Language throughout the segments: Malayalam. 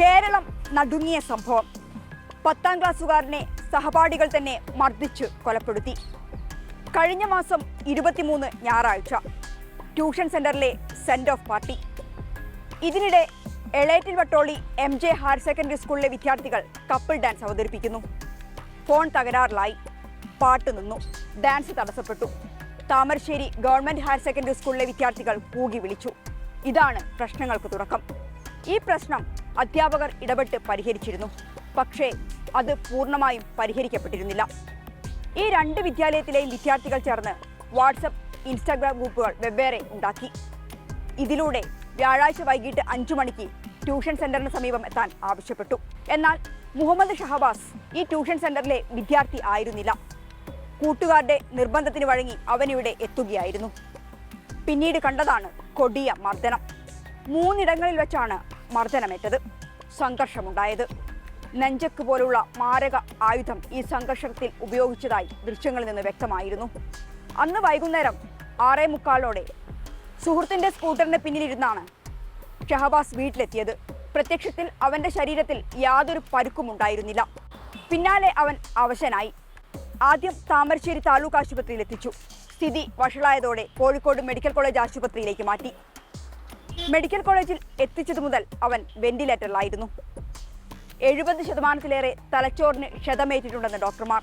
കേരളം നടുങ്ങിയ സംഭവം. പത്താം ക്ലാസ്സുകാരനെ സഹപാഠികൾ തന്നെ മർദ്ദിച്ച് കൊലപ്പെടുത്തി. കഴിഞ്ഞ മാസം ഇരുപത്തിമൂന്ന് ഞായറാഴ്ച ട്യൂഷൻ സെന്ററിലെ സെൻഡ് ഓഫ് പാർട്ടി. ഇതിനിടെ Elettil Vattoli M J higher secondary സ്കൂളിലെ വിദ്യാർത്ഥികൾ കപ്പിൾ ഡാൻസ് അവതരിപ്പിക്കുന്നു. ഫോൺ തകരാറിലായി. പാട്ട് നിന്നു. ഡാൻസ് തടസ്സപ്പെട്ടു. താമരശ്ശേരി ഗവൺമെന്റ് ഹയർ സെക്കൻഡറി സ്കൂളിലെ വിദ്യാർത്ഥികൾ കൂകി വിളിച്ചു. ഇതാണ് പ്രശ്നങ്ങൾക്ക് തുടക്കം. ഈ പ്രശ്നം അധ്യാപകർ ഇടപെട്ട് പരിഹരിച്ചിരുന്നു. പക്ഷേ അത് പൂർണമായും പരിഹരിക്കപ്പെട്ടിരുന്നില്ല. ഈ രണ്ട് വിദ്യാലയത്തിലെയും വിദ്യാർത്ഥികൾ ചേർന്ന് വാട്സപ്പ് ഇൻസ്റ്റാഗ്രാം ഗ്രൂപ്പുകൾ വെവ്വേറെ ഉണ്ടാക്കി. ഇതിലൂടെ വ്യാഴാഴ്ച വൈകിട്ട് അഞ്ചു മണിക്ക് ട്യൂഷൻ സെന്ററിന് സമീപം എത്താൻ ആവശ്യപ്പെട്ടു. എന്നാൽ മുഹമ്മദ് ഷഹബാസ് ഈ ട്യൂഷൻ സെന്ററിലെ വിദ്യാർത്ഥി ആയിരുന്നില്ല. കൂട്ടുകാരുടെ നിർബന്ധത്തിന് വഴങ്ങി അവനിവിടെ എത്തുകയായിരുന്നു. പിന്നീട് കണ്ടതാണ് കൊടിയ മർദ്ദനം. മൂന്നിടങ്ങളിൽ വെച്ചാണ് മർദ്ദനമേറ്റത്. സംഘർഷമുണ്ടായത്. നഞ്ചക്ക് പോലുള്ള മാരക ആയുധം ഈ സംഘർഷത്തിൽ ഉപയോഗിച്ചതായി ദൃശ്യങ്ങളിൽ നിന്ന് വ്യക്തമായിരുന്നു. അന്ന് വൈകുന്നേരം ആറേ മുക്കാലോടെ സുഹൃത്തിന്റെ സ്കൂട്ടറിന് പിന്നിലിരുന്നാണ് ഷഹബാസ് വീട്ടിലെത്തിയത്. പ്രത്യക്ഷത്തിൽ അവന്റെ ശരീരത്തിൽ യാതൊരു പരുക്കും ഉണ്ടായിരുന്നില്ല. പിന്നാലെ അവൻ അവശനായി. ആദ്യം താമരശ്ശേരി താലൂക്ക് ആശുപത്രിയിൽ എത്തിച്ചു സ്ഥിതി വഷളായതോടെ കോഴിക്കോട് മെഡിക്കൽ കോളേജ് ആശുപത്രിയിലേക്ക് മാറ്റി. മെഡിക്കൽ കോളേജിൽ എത്തിച്ചതു മുതൽ അവൻ വെന്റിലേറ്ററിലായിരുന്നു. എഴുപത് ശതമാനത്തിലേറെ തലച്ചോറിന് ക്ഷതമേറ്റിട്ടുണ്ടെന്ന് ഡോക്ടർമാർ.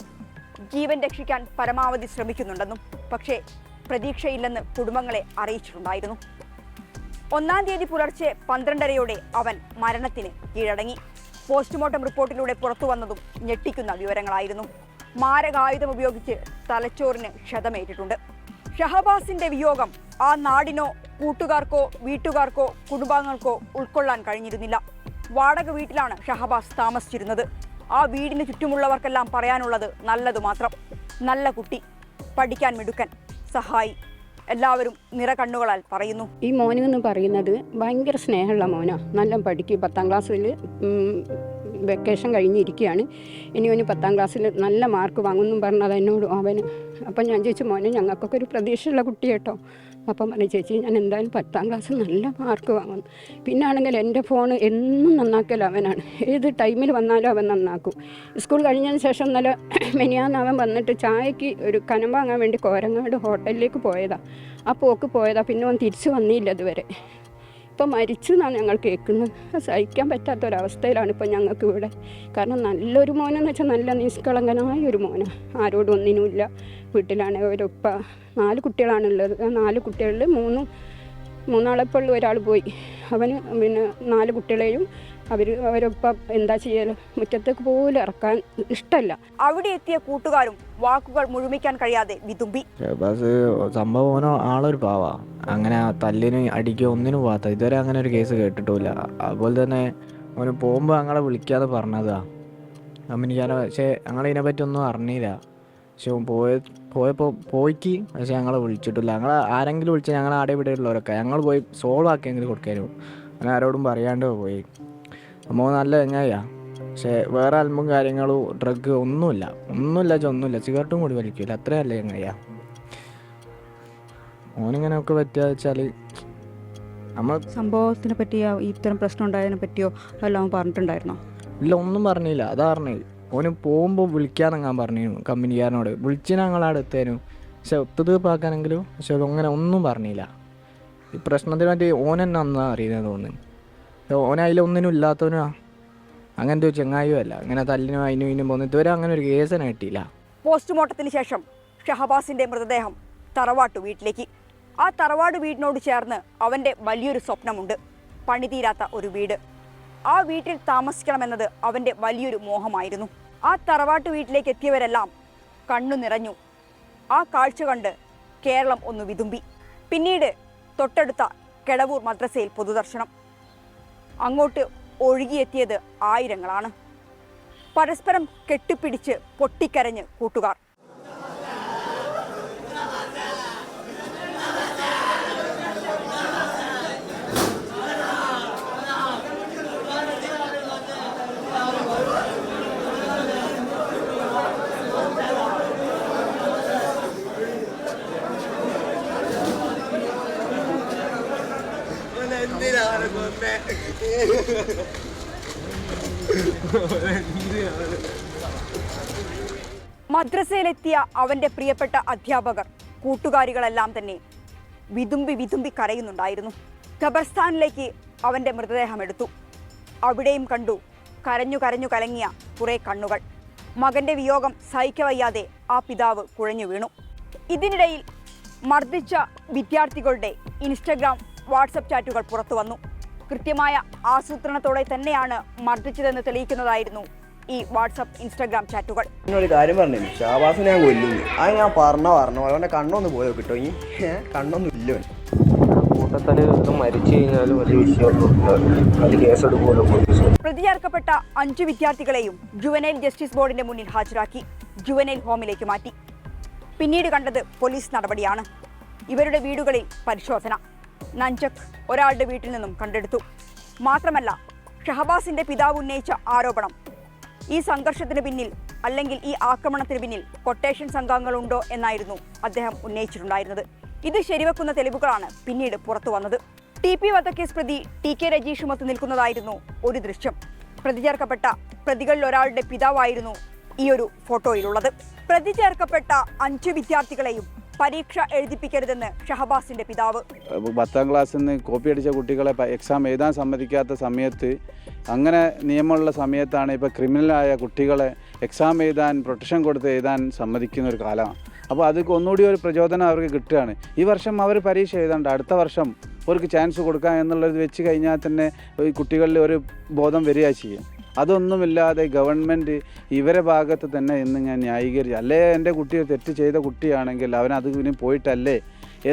ജീവൻ രക്ഷിക്കാൻ പരമാവധി ശ്രമിക്കുന്നുണ്ടെന്നും പക്ഷേ പ്രതീക്ഷയില്ലെന്ന് കുടുംബങ്ങളെ അറിയിച്ചിട്ടുണ്ടായിരുന്നു. ഒന്നാം തീയതി പുലർച്ചെ പന്ത്രണ്ടരയോടെ അവൻ മരണത്തിന് കീഴടങ്ങി. പോസ്റ്റ്മോർട്ടം റിപ്പോർട്ടിലൂടെ പുറത്തു വന്നതും ഞെട്ടിക്കുന്ന വിവരങ്ങളായിരുന്നു. മാരകായുധം ഉപയോഗിച്ച് തലച്ചോറിന് ക്ഷതമേറ്റിട്ടുണ്ട്. ഷഹബാസിന്റെ വിയോഗം ആ നാടിനോ കൂട്ടുകാർക്കോ വീട്ടുകാർക്കോ കുടുംബാംഗങ്ങൾക്കോ ഉൾക്കൊള്ളാൻ കഴിഞ്ഞിരുന്നില്ല. വാടക വീട്ടിലാണ് ഷഹബാസ് താമസിച്ചിരുന്നത്. ആ വീടിന് ചുറ്റുമുള്ളവർക്കെല്ലാം പറയാനുള്ളത് നല്ലത് മാത്രം. നല്ല കുട്ടി പഠിക്കാൻ മിടുക്കൻ സഹായി. എല്ലാവരും നിറകണ്ണുകളാൽ പറയുന്നു. ഈ മോനെന്ന് പറയുന്നത് ഭയങ്കര സ്നേഹമുള്ള മോനാ. നല്ല പഠിക്കും പത്താം ക്ലാസ്സിൽ വെക്കേഷൻ കഴിഞ്ഞിരിക്കുകയാണ്. ഇനി അവന് പത്താം ക്ലാസ്സിൽ നല്ല മാർക്ക് വാങ്ങുമെന്നും പറഞ്ഞത് എന്നോട് അവന്. അപ്പം ഞാൻ ചോദിച്ചു മോനെ ഞങ്ങൾക്കൊക്കെ ഒരു പ്രതീക്ഷയുള്ള കുട്ടി കേട്ടോ അപ്പം പറഞ്ഞു ചേച്ചി ഞാൻ എന്തായാലും പത്താം ക്ലാസ് നല്ല മാർക്ക് വാങ്ങും. പിന്നാണെങ്കിൽ എന്റെ ഫോൺ എന്നും നന്നാക്കൽ അവനാണ്. ഏത് ടൈമിൽ വന്നാലും അവൻ നന്നാക്കും. സ്കൂൾ കഴിഞ്ഞതിന് ശേഷം നല്ല മെനിയാന്ന് അവൻ വന്നിട്ട് ചായക്ക് ഒരു കനം വാങ്ങാൻ വേണ്ടി കോരങ്ങാട് ഹോട്ടലിലേക്ക് പോയതാണ് ആ പോക്ക് പോയതാണ് പിന്നെ അവൻ തിരിച്ചു വന്നില്ല അതുവരെ ഇപ്പം മരിച്ചു എന്നാണ് ഞങ്ങൾ കേൾക്കുന്നത്. സഹിക്കാൻ പറ്റാത്തൊരവസ്ഥയിലാണ് ഇപ്പം ഞങ്ങൾക്ക് ഇവിടെ. കാരണം നല്ലൊരു മോനെന്ന് വെച്ചാൽ നല്ല നിഷ്കളങ്കനായ ഒരു മോനാണ് ആരോടും ഒന്നിനുമില്ല. വീട്ടിലാണ് ഒരുപ്പ നാല് കുട്ടികളാണുള്ളത്. നാല് കുട്ടികളിൽ മൂന്നും മൂന്നാളെപ്പോൾ ഒരാൾ പോയി. അവന് പിന്നെ നാല് കുട്ടികളെയും അവർ അവരൊപ്പം എന്താ ചെയ്യൽ മുറ്റത്തേക്ക് പോലും ഇറക്കാൻ ഇഷ്ടമല്ല അവിടെ എത്തിയ കൂട്ടുകാരും വാക്കുകൾ മുഴുമിക്കാൻ കഴിയാതെ വിതുമ്പി. ഷഹബാസ് സംഭവം ഓനോ ആളൊരു പാവാ. അങ്ങനെ തല്ലിന് അടിക്കോ ഒന്നിനും പോകാത്ത ഇതുവരെ അങ്ങനെ ഒരു കേസ് കേട്ടിട്ടില്ല അതുപോലെ തന്നെ ഓന് പോകുമ്പോൾ ഞങ്ങളെ വിളിക്കാതെ പറഞ്ഞതാ. കമ്പനിക്കാരെ പക്ഷേ ഞങ്ങളിതിനെ പറ്റി ഒന്നും അറിഞ്ഞില്ല. പക്ഷെ പോയ പോയപ്പോൾ പോയിക്ക് പക്ഷെ ഞങ്ങളെ വിളിച്ചിട്ടില്ല. ഞങ്ങൾ ആരെങ്കിലും വിളിച്ചാൽ ഞങ്ങൾ ആടെ ഇവിടെ ഉള്ളവരൊക്കെ. ഞങ്ങൾ പോയി സോൾവ് ആക്കിയെങ്കിലും കൊടുക്കാനും അങ്ങനെ ആരോടും പറയാണ്ട് പോയി. നമ്മൾ നല്ല ചങ്ങായിയാ. പക്ഷേ വേറെ അൽമും കാര്യങ്ങളും ഡ്രഗ് ഒന്നുമില്ല. ഒന്നുമില്ല ഒന്നുമില്ല. സിഗരറ്റും കൂടി വലിക്കില്ല അത്രയല്ലേ ചങ്ങായിയാ. ഓനിങ്ങനെ ഒക്കെ പറ്റുക വെച്ചാൽ നമ്മൾ സംഭവത്തിനെ പറ്റിയോ ഇത്തരം പ്രശ്നം ഉണ്ടായതിനെ പറ്റിയോ എല്ലാം പറഞ്ഞിട്ടുണ്ടായിരുന്നോ? ഇല്ല ഒന്നും പറഞ്ഞില്ല. അതാ പറഞ്ഞത്. ഓന് പോകുമ്പോൾ വിളിക്കാന്ന് ഞാൻ പറഞ്ഞിരുന്നു കമ്പനിക്കാരനോട്. വിളിച്ച് ഞങ്ങളവിടെ എത്തേനു. പക്ഷെ ഒത്തുതീർപ്പാക്കാനെങ്കിലും പക്ഷെ അങ്ങനെ ഒന്നും പറഞ്ഞില്ല. ഈ പ്രശ്നത്തിന് പറ്റി ഓനെന്നെ അന്നാ അറിയുന്നത് തോന്നുന്നു. ഓൻ അതിലൊന്നിനും ഇല്ലാത്തവനാ അങ്ങനത്തെ ഒരു ചെങ്ങായും അല്ല അങ്ങനെ തല്ലിനും അതിനും ഇതിനും പോകുന്നു ഇതുവരെ അങ്ങനെ ഒരു കേസന കിട്ടിയില്ല. പോസ്റ്റ്മോർട്ടത്തിന് ശേഷം ഷഹബാസിന്റെ മൃതദേഹം തറവാട്ട് വീട്ടിലേക്ക്. ആ തറവാട് വീടിനോട് ചേർന്ന് അവന്റെ വലിയൊരു സ്വപ്നമുണ്ട്. പണിതീരാത്ത ഒരു വീട്. ആ വീട്ടിൽ താമസിക്കണമെന്നത് അവന്റെ വലിയൊരു മോഹമായിരുന്നു. ആ തറവാട്ട് വീട്ടിലേക്ക് എത്തിയവരെല്ലാം കണ്ണു നിറഞ്ഞു. ആ കാഴ്ച കണ്ട് കേരളം ഒന്ന് വിതുമ്പി. പിന്നീട് തൊട്ടടുത്ത കെടവൂർ മദ്രസയിൽ പൊതുദർശനം. അങ്ങോട്ട് ഒഴുകിയെത്തിയത് ആയിരങ്ങളാണ്. പരസ്പരം കെട്ടിപ്പിടിച്ച് പൊട്ടിക്കരഞ്ഞ് കൂട്ടുകാർ. എന്തിനാണ് കൊന്നേ? മദ്രസയിലെത്തിയ അവന്റെ പ്രിയപ്പെട്ട അധ്യാപകർ കൂട്ടുകാരികളെല്ലാം തന്നെ വിതുമ്പി വിതുമ്പി കരയുന്നുണ്ടായിരുന്നു. ഖബർസ്ഥാനിലേക്ക് അവന്റെ മൃതദേഹം എടുത്തു. അവിടെയും കണ്ടു കരഞ്ഞു കരഞ്ഞു കലങ്ങിയ കുറെ കണ്ണുകൾ. മകന്റെ വിയോഗം സഹിക്കവയ്യാതെ ആ പിതാവ് കുഴഞ്ഞു വീണു. ഇതിനിടയിൽ മർദ്ദിച്ച വിദ്യാർത്ഥികളുടെ ഇൻസ്റ്റഗ്രാം വാട്സപ്പ് ചാറ്റുകൾ പുറത്തു വന്നു. കൃത്യമായ ആസൂത്രണത്തോടെ തന്നെയാണ് മർദ്ദിച്ചതെന്ന് തെളിയിക്കുന്നതായിരുന്നു ഈ വാട്സപ്പ് ഇൻസ്റ്റാഗ്രാം ചാറ്റുകൾ. എന്നൊരു കാര്യം പറഞ്ഞു ഷാബാസ് ഞാൻ കൊല്ലുന്നു. അത് ഞാൻ പറഞ്ഞ പറഞ്ഞു. അവന്റെ കണ്ണൊന്ന് പോയോ കിട്ടോ ഈ കണ്ണൊന്നും ഇല്ല അവന്. മരിച്ചു കഴിഞ്ഞാലും വലിയ വിഷയമൊന്നും കേസെടുക്കുമല്ലോ പോലീസ്. അഞ്ചു വിദ്യാർത്ഥികളെയും ജുവനൈൽ ജസ്റ്റിസ് ബോർഡിന്റെ മുന്നിൽ ഹാജരാക്കി ജുവനൈൽ ഹോമിലേക്ക് മാറ്റി. പിന്നീട് കണ്ടത് പോലീസ് നടപടിയാണ്. ഇവരുടെ വീടുകളിൽ പരിശോധന. നഞ്ചക് ഒരാളുടെ വീട്ടിൽ നിന്നും കണ്ടെടുത്തു. മാത്രമല്ല ഷഹബാസിന്റെ പിതാവ് ഉന്നയിച്ച ആരോപണം. ഈ സംഘർഷത്തിന് പിന്നിൽ അല്ലെങ്കിൽ ഈ ആക്രമണത്തിന് പിന്നിൽ കൊട്ടേഷൻ സംഘങ്ങളുണ്ടോ എന്നായിരുന്നു അദ്ദേഹം ഉന്നയിച്ചിട്ടുണ്ടായിരുന്നത്. ഇത് ശരിവെക്കുന്ന തെളിവുകളാണ് പിന്നീട് പുറത്തു വന്നത്. ടി പി വധക്കേസ് പ്രതി ടി കെ രജീഷുമൊത്ത് നിൽക്കുന്നതായിരുന്നു ഒരു ദൃശ്യം. പ്രതി ചേർക്കപ്പെട്ട പ്രതികളിൽ ഒരാളുടെ പിതാവായിരുന്നു ഈ ഒരു ഫോട്ടോയിലുള്ളത് പ്രതി ചേർക്കപ്പെട്ട അഞ്ച് വിദ്യാർത്ഥികളെയും പരീക്ഷ എഴുതിപ്പിക്കരുതെന്ന് ഷഹബാസിന്റെ പിതാവ്. പത്താം ക്ലാസ്സിൽ നിന്ന് കോപ്പി അടിച്ച കുട്ടികളെ എക്സാം എഴുതാൻ സമ്മതിക്കാത്ത സമയത്ത് അങ്ങനെ നിയമമുള്ള സമയത്താണ് ഇപ്പോൾ ക്രിമിനലായ കുട്ടികളെ എക്സാം എഴുതാൻ പ്രൊട്ടക്ഷൻ കൊടുത്ത് എഴുതാൻ സമ്മതിക്കുന്ന ഒരു കാലമാണ്. അപ്പോൾ അത് ഒന്നുകൂടി ഒരു പ്രചോദനം അവർക്ക് കിട്ടുകയാണ്. ഈ വർഷം അവർ പരീക്ഷ എഴുതാണ്ട് അടുത്ത വർഷം അവർക്ക് ചാൻസ് കൊടുക്കാം എന്നുള്ളത് വെച്ച് കഴിഞ്ഞാൽ തന്നെ ഈ കുട്ടികളിൽ ഒരു ബോധം വരിക ചെയ്യും അതൊന്നുമില്ലാതെ ഗവൺമെന്റ് ഇവരെ ഭാഗത്ത് തന്നെ ഇന്ന് ഞാൻ ന്യായീകരിച്ചു. അല്ലേ എന്റെ കുട്ടി തെറ്റ് ചെയ്ത കുട്ടിയാണെങ്കിൽ അത് ഇനി പോയിട്ടല്ലേ?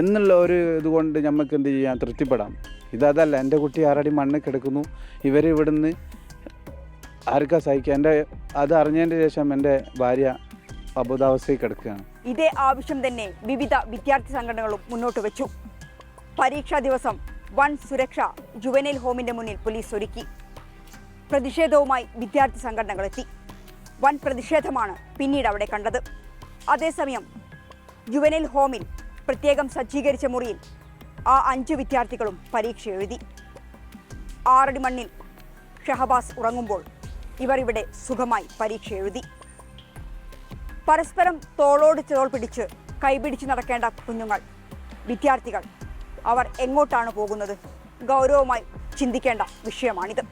എന്നുള്ള ഒരു ഇതുകൊണ്ട് നമുക്ക് എന്ത് ചെയ്യാം? തൃപ്തിപ്പെടാം. ഇതല്ല എന്റെ കുട്ടി ആറടി മണ്ണ് കിടക്കുന്നു. ഇവർ ഇവിടുന്ന് ആർക്കാ സഹിക്കുക എന്റെ അത് അറിഞ്ഞതിന്റെ ശേഷം എന്റെ ഭാര്യ അബോധാവസ്ഥയിൽ കിടക്കുകയാണ്. ഇതേ ആവശ്യം തന്നെ വിവിധ വിദ്യാർത്ഥി സംഘടനകളും മുന്നോട്ട് വെച്ചു. പരീക്ഷാ ദിവസം വൻ സുരക്ഷ ജുവനൈൽ ഹോമിന്റെ മുന്നിൽ പോലീസ് ഒരുക്കി. പ്രതിഷേധവുമായി വിദ്യാർത്ഥി സംഘടനകൾ എത്തി. വൻ പ്രതിഷേധമാണ് പിന്നീട് അവിടെ കണ്ടത്. അതേസമയം യുവനിൽ ഹോമിൽ പ്രത്യേകം സജ്ജീകരിച്ച മുറിയിൽ ആ അഞ്ച് വിദ്യാർത്ഥികളും പരീക്ഷ എഴുതി. ആറടി മണ്ണിൽ ഷഹബാസ് ഉറങ്ങുമ്പോൾ ഇവർ ഇവിടെ സുഖമായി പരീക്ഷ എഴുതി. പരസ്പരം തോളോട് തോൾ പിടിച്ച് കൈപിടിച്ച് നടക്കേണ്ട കുഞ്ഞുങ്ങൾ വിദ്യാർത്ഥികൾ അവർ എങ്ങോട്ടാണ് പോകുന്നത്? ഗൗരവമായി ചിന്തിക്കേണ്ട വിഷയമാണിത്.